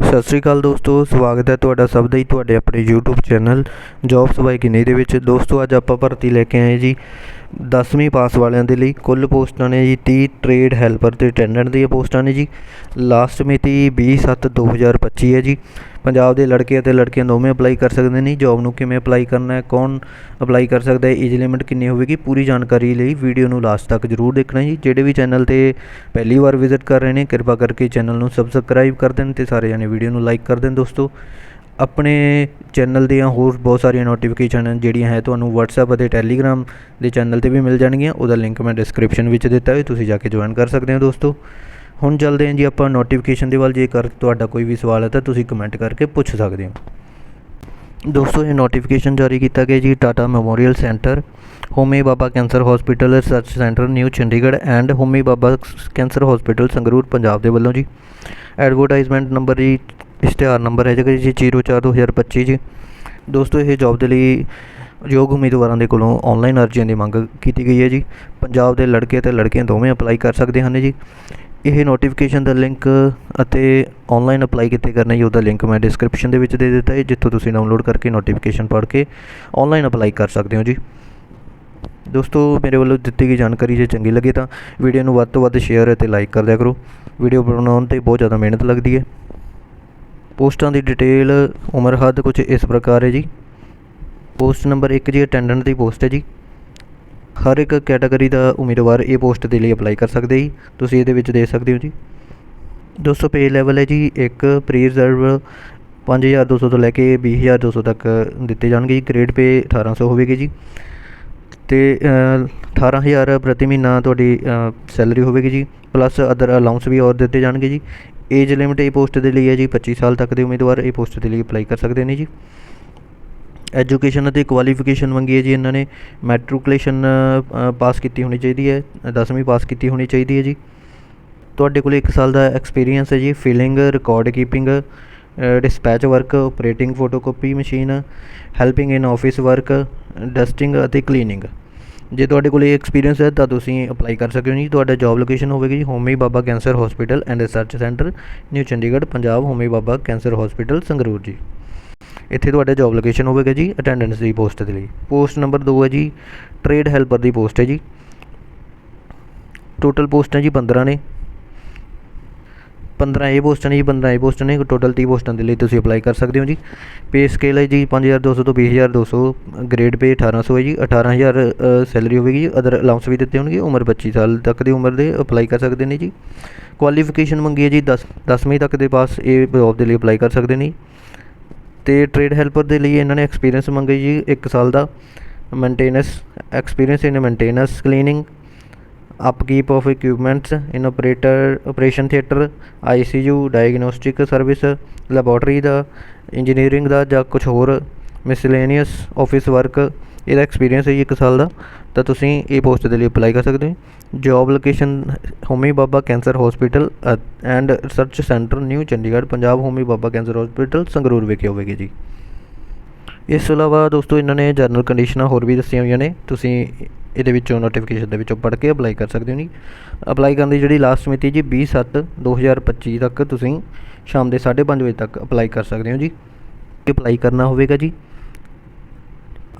ਸਤਿ ਸ੍ਰੀ ਅਕਾਲ ਦੋਸਤੋ, ਸਵਾਗਤ ਹੈ ਤੁਹਾਡਾ ਸਭ ਦਾ ਹੀ ਤੁਹਾਡੇ ਆਪਣੇ YouTube ਚੈਨਲ ਜੌਬਸ ਬਾਈ ਕਿਨੇ ਦੇ ਵਿੱਚ। ਦੋਸਤੋ, ਅੱਜ ਆਪਾਂ ਭਰਤੀ ਲੈ ਕੇ ਆਏ ਜੀ 10ਵੀਂ ਪਾਸ ਵਾਲਿਆਂ ਦੇ ਲਈ। ਕੁੱਲ ਪੋਸਟਾਂ ਨੇ ਜੀ 30 ਟ੍ਰੇਡ ਹੈਲਪਰ ਤੇ ਅਟੈਂਡੈਂਟ ਦੀਆਂ ਪੋਸਟਾਂ ਨੇ ਜੀ। ਲਾਸਟ ਮਿਤੀ 20/7/2025 ਹੈ ਜੀ। ਪੰਜਾਬ ਦੇ ਲੜਕੇ ਅਤੇ ਲੜਕੀਆਂ ਦੋਵੇਂ ਅਪਲਾਈ ਕਰ ਸਕਦੇ ਨੇ। ਜੋਬ ਨੂੰ ਕਿਵੇਂ ਅਪਲਾਈ ਕਰਨਾ ਹੈ, ਕੌਣ ਅਪਲਾਈ ਕਰ ਸਕਦਾ ਹੈ ਏਜ ਲਿਮਿਟ ਕਿੰਨੀ ਹੋਵੇਗੀ, ਪੂਰੀ ਜਾਣਕਾਰੀ ਲਈ ਵੀਡੀਓ ਨੂੰ ਲਾਸਟ ਤੱਕ ਜਰੂਰ ਦੇਖਣਾ ਜੀ। ਜਿਹੜੇ ਵੀ ਚੈਨਲ ਤੇ ਪਹਿਲੀ ਵਾਰ ਵਿਜ਼ਿਟ ਕਰ ਰਹੇ ਨੇ, ਕਿਰਪਾ ਕਰਕੇ ਚੈਨਲ ਨੂੰ ਸਬਸਕ੍ਰਾਈਬ ਕਰ ਦੇਣ ਤੇ ਸਾਰੇ ਜਾਣੇ ਵੀਡੀਓ ਨੂੰ ਲਾਈਕ ਕਰ ਦੇਣ ਦੋਸਤੋ। ਆਪਣੇ ਚੈਨਲ ਦੀਆਂ ਹੋਰ ਬਹੁਤ ਸਾਰੀਆਂ ਨੋਟੀਫਿਕੇਸ਼ਨ ਜਿਹੜੀਆਂ ਹੈ ਤੁਹਾਨੂੰ WhatsApp ਅਤੇ Telegram ਦੇ ਚੈਨਲ ਤੇ ਵੀ ਮਿਲ ਜਾਣਗੀਆਂ। ਉਹਦਾ ਲਿੰਕ ਮੈਂ ਡਿਸਕ੍ਰਿਪਸ਼ਨ ਵਿੱਚ ਦਿੱਤਾ ਹੈ ਤੁਸੀਂ ਜਾ ਕੇ ਜੁਆਇਨ ਕਰ ਸਕਦੇ ਹੋ ਦੋਸਤੋ। ਹੁਣ ਚੱਲਦੇ ਹਾਂ ਜੀ ਆਪਾਂ ਨੋਟੀਫਿਕੇਸ਼ਨ ਦੇ ਵੱਲ, ਜੇਕਰ ਤੁਹਾਡਾ ਕੋਈ ਵੀ ਸਵਾਲ ਹੈ ਤਾਂ ਤੁਸੀਂ ਕਮੈਂਟ ਕਰਕੇ ਪੁੱਛ ਸਕਦੇ ਹੋ। ਦੋਸਤੋ, ਇਹ ਨੋਟੀਫਿਕੇਸ਼ਨ ਜਾਰੀ ਕੀਤਾ ਗਿਆ ਜੀ Tata memorial centre Homi Bhabha cancer hospital research centre new Chandigarh and Homi Bhabha cancer hospital Sangrur Punjab ਦੇ ਵੱਲੋਂ ਜੀ। ਐਡਵਰਟਾਈਜ਼ਮੈਂਟ ਨੰਬਰ ਜੀ, ਇਸ਼ਤਿਹਾਰ ਨੰਬਰ ਹੈ ਜੀ 04/2025 ਜੀ। ਦੋਸਤੋ, ਇਹ ਜੌਬ ਦੇ ਲਈ ਯੋਗ ਉਮੀਦਵਾਰਾਂ ਦੇ ਕੋਲੋਂ ਆਨਲਾਈਨ ਅਰਜ਼ੀਆਂ ਦੀ ਮੰਗ ਕੀਤੀ ਗਈ ਹੈ ਜੀ। ਪੰਜਾਬ ਦੇ ਲੜਕੇ ਅਤੇ ਲੜਕੀਆਂ ਦੋਵੇਂ ਅਪਲਾਈ ਕਰ ਸਕਦੇ ਹਨ ਜੀ। ਇਹ ਨੋਟੀਫਿਕੇਸ਼ਨ ਦਾ ਲਿੰਕ ਅਤੇ ਔਨਲਾਈਨ ਅਪਲਾਈ ਕਿੱਥੇ ਕਰਨਾ ਜੀ, ਉਹਦਾ ਲਿੰਕ ਮੈਂ ਡਿਸਕ੍ਰਿਪਸ਼ਨ ਦੇ ਵਿੱਚ ਦੇ ਦਿੱਤਾ ਹੈ, ਜਿੱਥੋਂ ਤੁਸੀਂ ਡਾਊਨਲੋਡ ਕਰਕੇ ਨੋਟੀਫਿਕੇਸ਼ਨ ਪੜ੍ਹ ਕੇ ਔਨਲਾਈਨ ਅਪਲਾਈ ਕਰ ਸਕਦੇ ਹੋ ਜੀ। ਦੋਸਤੋ, ਮੇਰੇ ਵੱਲੋਂ ਦਿੱਤੀ ਗਈ ਜਾਣਕਾਰੀ ਜੇ ਚੰਗੀ ਲੱਗੇ ਤਾਂ ਵੀਡੀਓ ਨੂੰ ਵੱਧ ਤੋਂ ਵੱਧ ਸ਼ੇਅਰ ਅਤੇ ਲਾਈਕ ਕਰ ਦਿਆ ਕਰੋ। ਵੀਡੀਓ ਬਣਾਉਣ ਤੇ ਬਹੁਤ ਜ਼ਿਆਦਾ ਮਿਹਨਤ ਲੱਗਦੀ ਹੈ। ਪੋਸਟਾਂ ਦੀ ਡਿਟੇਲ ਉਮਰ ਹੱਦ ਕੁਝ ਇਸ ਪ੍ਰਕਾਰ ਹੈ ਜੀ। ਪੋਸਟ ਨੰਬਰ 1 ਜੀ ਅਟੈਂਡੈਂਟ ਦੀ ਪੋਸਟ ਹੈ ਜੀ। ਹਰ ਇੱਕ ਕੈਟਾਗਰੀ ਦਾ ਉਮੀਦਵਾਰ ਇਹ ਪੋਸਟ ਦੇ ਲਈ ਅਪਲਾਈ ਕਰ ਸਕਦੇ ਜੀ। ਤੁਸੀਂ ਇਹਦੇ ਵਿੱਚ ਦੇ ਸਕਦੇ ਹੋ ਜੀ। ਦੋਸਤੋ ਪੇ ਲੈਵਲ ਹੈ ਜੀ, ਇੱਕ ਪ੍ਰੀ ਰਿਜ਼ਰਵ 5200 ਤੋਂ ਲੈ ਕੇ 20200 ਤੱਕ ਦਿੱਤੇ ਜਾਣਗੇ ਜੀ। ਗ੍ਰੇਡ ਪੇ 1800 ਹੋਵੇਗੀ ਜੀ। ਤੇ 18000 ਪ੍ਰਤੀ ਮਹੀਨਾ ਤੁਹਾਡੀ ਸੈਲਰੀ ਹੋਵੇਗੀ ਜੀ। ਪਲੱਸ ਅਦਰ ਅਲਾਉਂਸ ਵੀ ਹੋਰ ਦਿੱਤੇ ਜਾਣਗੇ ਜੀ। ਏਜ ਲਿਮਿਟ ਇਹ ਪੋਸਟ ਦੇ ਲਈ ਹੈ ਜੀ। 25 ਸਾਲ ਤੱਕ ਦੇ ਉਮੀਦਵਾਰ ਇਹ ਪੋਸਟ ਦੇ ਲਈ ਅਪਲਾਈ ਕਰ ਸਕਦੇ ਨੇ ਜੀ। ਐਜੂਕੇਸ਼ਨ ਅਤੇ ਕੁਆਲੀਫਿਕੇਸ਼ਨ ਮੰਗੀ ਹੈ ਜੀ ਇਹਨਾਂ ਨੇ। ਮੈਟ੍ਰਿਕੂਲੇਸ਼ਨ ਪਾਸ ਕੀਤੀ ਹੋਣੀ ਚਾਹੀਦੀ ਹੈ 10ਵੀਂ ਪਾਸ ਕੀਤੀ ਹੋਣੀ ਚਾਹੀਦੀ ਹੈ ਜੀ। ਤੁਹਾਡੇ ਕੋਲ ਇੱਕ ਸਾਲ ਦਾ ਐਕਸਪੀਰੀਅੰਸ ਹੈ ਜੀ filling record keeping dispatch work operating photocopy machine helping in office work dusting ਅਤੇ ਕਲੀਨਿੰਗ ਜੇ ਤੁਹਾਡੇ ਕੋਲ ਇਹ ਐਕਸਪੀਰੀਅੰਸ ਹੈ, ਤਾਂ ਤੁਸੀਂ ਅਪਲਾਈ ਕਰ ਸਕਦੇ ਹੋ ਜੀ। ਤੁਹਾਡਾ ਜੌਬ ਲੋਕੇਸ਼ਨ ਹੋਵੇਗੀ ਜੀ Homi Bhabha cancer hospital and research centre new Chandigarh, Punjab Homi Bhabha cancer hospital Sangrur ਜੀ। ਇੱਥੇ ਤੁਹਾਡਾ ਜੋਬ ਲੋਕੇਸ਼ਨ ਹੋਵੇਗਾ ਜੀ ਅਟੈਂਡੈਂਸ ਦੀ ਪੋਸਟ ਦੇ ਲਈ। ਪੋਸਟ ਨੰਬਰ 2 ਹੈ ਜੀ ਟ੍ਰੇਡ ਹੈਲਪਰ ਦੀ ਪੋਸਟ ਹੈ ਜੀ। ਟੋਟਲ ਪੋਸਟਾਂ ਜੀ 15 ਨੇ। 15 ਇਹ ਪੋਸਟਾਂ ਨੇ ਜੀ 15 ਇਹ ਪੋਸਟਾਂ ਨੇ। ਟੋਟਲ 30 ਪੋਸਟਾਂ ਦੇ ਲਈ ਤੁਸੀਂ ਅਪਲਾਈ ਕਰ ਸਕਦੇ ਹੋ ਜੀ। ਪੇ ਸਕੇਲ ਹੈ ਜੀ 5200 ਤੋਂ 20200 ਗ੍ਰੇਡ ਪੇ 1800 ਹੈ ਜੀ। 18000 ਸੈਲਰੀ ਹੋਵੇਗੀ ਅਦਰ ਅਲਾਉਂਸ ਵੀ ਦਿੱਤੇ ਹੋਣਗੇ। ਉਮਰ 25 ਸਾਲ ਤੱਕ ਦੀ ਉਮਰ ਦੇ ਅਪਲਾਈ ਕਰ ਸਕਦੇ ਨੇ ਜੀ। ਕੁਆਲੀਫਿਕੇਸ਼ਨ ਮੰਗੀ ਹੈ ਜੀ 10 10ਵੀਂ ਤੱਕ ਦੇ ਪਾਸ ਇਹ ਜੌਬ ਦੇ ਲਈ ਅਪਲਾਈ ਕਰ ਸਕਦੇ ਨੇ ਅਤੇ ਟਰੇਡ ਹੈਲਪਰ ਦੇ ਲਈ ਇਹਨਾਂ ਨੇ ਐਕਸਪੀਰੀਅੰਸ ਮੰਗਿਆ ਜੀ ਇੱਕ ਸਾਲ ਦਾ। Maintenance experience in maintenance cleaning upkeep in equipments in theatre I C U diagnostic service laboratory the engineering ਦਾ ਜਾਂ ਕੁਛ ਹੋਰ। ਮਿਸਲੇਨੀਅਸ ਆਫਿਸ ਵਰਕ ਇਹਦਾ ਐਕਸਪੀਰੀਅੰਸ ਹੈ ਜੀ ਇੱਕ ਸਾਲ ਦਾ, ਤਾਂ ਤੁਸੀਂ ਇਹ ਪੋਸਟ ਦੇ ਲਈ ਅਪਲਾਈ ਕਰ ਸਕਦੇ ਹੋ। Job location Homi Bhabha cancer hospital and research centre new Chandigarh, Punjab Homi Bhabha cancer hospital Sangrur ਵਿਖੇ ਹੋਵੇਗੀ ਜੀ। ਇਸ ਤੋਂ ਇਲਾਵਾ ਦੋਸਤੋ ਇਹਨਾਂ ਨੇ ਜਨਰਲ ਕੰਡੀਸ਼ਨਾਂ ਹੋਰ ਵੀ ਦੱਸੀਆਂ ਹੋਈਆਂ ਨੇ, ਤੁਸੀਂ ਇਹਦੇ ਵਿੱਚੋਂ ਨੋਟੀਫਿਕੇਸ਼ਨ ਦੇ ਵਿੱਚੋਂ ਪੜ੍ਹ ਕੇ ਅਪਲਾਈ ਕਰ ਸਕਦੇ ਹੋ ਜੀ। ਅਪਲਾਈ ਕਰਨ ਦੀ ਜਿਹੜੀ ਲਾਸਟ ਮਿਤੀ ਜੀ 20/7/2025 ਤੱਕ ਤੁਸੀਂ ਸ਼ਾਮ ਦੇ 5:30 ਵਜੇ ਤੱਕ ਅਪਲਾਈ ਕਰ ਸਕਦੇ ਹੋ ਜੀ। ਕਿ ਅਪਲਾਈ ਕਰਨਾ ਹੋਵੇਗਾ ਜੀ।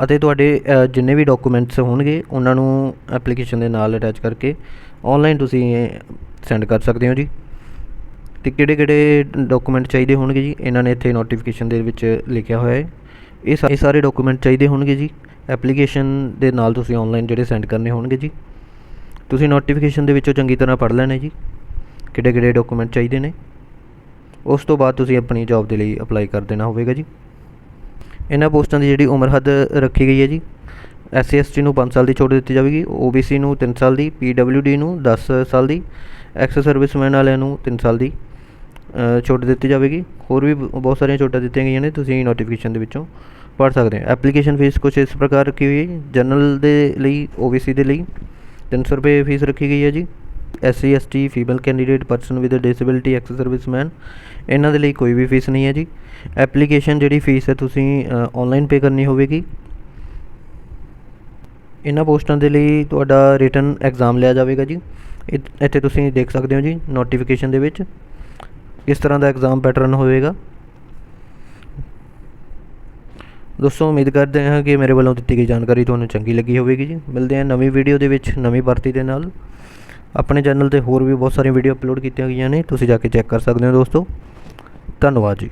ਅਤੇ ਤੁਹਾਡੇ ਜਿੰਨੇ ਵੀ ਡਾਕੂਮੈਂਟਸ ਹੋਣਗੇ, ਉਹਨਾਂ ਨੂੰ ਐਪਲੀਕੇਸ਼ਨ ਦੇ ਨਾਲ ਅਟੈਚ ਕਰਕੇ ਔਨਲਾਈਨ ਤੁਸੀਂ ਸੈਂਡ ਕਰ ਸਕਦੇ ਹੋ ਜੀ। ਅਤੇ ਕਿਹੜੇ ਕਿਹੜੇ ਡਾਕੂਮੈਂਟ ਚਾਹੀਦੇ ਹੋਣਗੇ ਜੀ? ਇਹਨਾਂ ਨੇ ਇੱਥੇ ਨੋਟੀਫਿਕੇਸ਼ਨ ਦੇ ਵਿੱਚ ਲਿਖਿਆ ਹੋਇਆ ਹੈ। ਇਹ ਇਹ ਸਾਰੇ ਡਾਕੂਮੈਂਟ ਚਾਹੀਦੇ ਹੋਣਗੇ ਜੀ। ਐਪਲੀਕੇਸ਼ਨ ਦੇ ਨਾਲ ਤੁਸੀਂ ਔਨਲਾਈਨ ਜਿਹੜੇ ਸੈਂਡ ਕਰਨੇ ਹੋਣਗੇ ਜੀ। ਤੁਸੀਂ ਨੋਟੀਫਿਕੇਸ਼ਨ ਦੇ ਵਿੱਚੋਂ ਚੰਗੀ ਤਰ੍ਹਾਂ ਪੜ੍ਹ ਲੈਣੇ ਜੀ। ਕਿਹੜੇ ਕਿਹੜੇ ਡਾਕੂਮੈਂਟ ਚਾਹੀਦੇ ਨੇ। ਉਸ ਤੋਂ ਬਾਅਦ ਤੁਸੀਂ ਆਪਣੀ ਜੌਬ ਦੇ ਲਈ ਅਪਲਾਈ ਕਰ ਦੇਣਾ ਹੋਵੇਗਾ ਜੀ। ਇਹਨਾਂ ਪੋਸਟਾਂ ਦੀ ਜਿਹੜੀ ਉਮਰ ਹੱਦ ਰੱਖੀ ਗਈ ਹੈ ਜੀ ਐਸ ਸੀ ਨੂੰ ਪੰਜ ਸਾਲ ਦੀ ਛੋਟ ਦਿੱਤੀ ਜਾਵੇਗੀ ਓ ਬੀ ਸੀ ਨੂੰ ਤਿੰਨ ਸਾਲ ਦੀ ਪੀ ਡਬਲਿਊ ਡੀ ਨੂੰ 10 ਸਾਲ ਦੀ ਐਕਸ ਸਰਵਿਸਮੈਨ ਵਾਲਿਆਂ ਨੂੰ ਤਿੰਨ ਸਾਲ ਦੀ ਛੋਟ ਦਿੱਤੀ ਜਾਵੇਗੀ। ਹੋਰ ਵੀ ਬਹੁਤ ਸਾਰੀਆਂ ਛੋਟਾਂ ਦਿੱਤੀਆਂ ਗਈਆਂ ਨੇ, ਤੁਸੀਂ ਨੋਟੀਫਿਕੇਸ਼ਨ ਦੇ ਵਿੱਚੋਂ ਪੜ੍ਹ ਸਕਦੇ ਹੋ। ਐਪਲੀਕੇਸ਼ਨ ਫੀਸ ਕੁਝ ਇਸ ਪ੍ਰਕਾਰ ਰੱਖੀ ਹੋਈ ਹੈ ਜਨਰਲ ਦੇ ਲਈ ਓ ਬੀ ਸੀ ਦੇ ਲਈ 300 ਰੁਪਏ ਫੀਸ ਰੱਖੀ ਗਈ ਹੈ ਜੀ। S C S T female candidate person with disability ex serviceman ਇਹਨਾਂ ਦੇ ਲਈ ਕੋਈ ਵੀ ਫੀਸ ਨਹੀਂ ਹੈ ਜੀ। ਐਪਲੀਕੇਸ਼ਨ ਜਿਹੜੀ ਫੀਸ ਹੈ ਤੁਸੀਂ ਆਨਲਾਈਨ ਪੇ ਕਰਨੀ ਹੋਵੇਗੀ। ਇਹਨਾਂ ਪੋਸਟਾਂ ਦੇ ਲਈ ਤੁਹਾਡਾ ਰਿਟਨ ਐਗਜ਼ਾਮ ਲਿਆ ਜਾਵੇਗਾ ਜੀ। ਇੱਥੇ ਤੁਸੀਂ ਦੇਖ ਸਕਦੇ ਹੋ ਜੀ ਨੋਟੀਫਿਕੇਸ਼ਨ ਦੇ ਵਿੱਚ। ਕਿਸ ਤਰ੍ਹਾਂ ਦਾ ਐਗਜ਼ਾਮ ਪੈਟਰਨ ਹੋਵੇਗਾ। ਦੋਸਤੋ, ਉਮੀਦ ਕਰਦੇ ਹਾਂ ਕਿ ਮੇਰੇ ਵੱਲੋਂ ਦਿੱਤੀ ਗਈ ਜਾਣਕਾਰੀ ਤੁਹਾਨੂੰ ਚੰਗੀ ਲੱਗੀ ਹੋਵੇਗੀ ਜੀ। ਮਿਲਦੇ ਹਾਂ ਨਵੀਂ ਵੀਡੀਓ ਦੇ ਵਿੱਚ, ਨਵੀਂ ਭਰਤੀ ਦੇ ਨਾਲ। ਆਪਣੇ ਚੈਨਲ ਤੇ ਹੋਰ ਵੀ ਬਹੁਤ ਸਾਰੀਆਂ ਵੀਡੀਓ ਅਪਲੋਡ ਕੀਤੀਆਂ ਗਈਆਂ ਨੇ, ਤੁਸੀਂ ਜਾ ਕੇ ਚੈੱਕ ਕਰ ਸਕਦੇ ਹੋ ਦੋਸਤੋ। ਧੰਨਵਾਦ ਜੀ।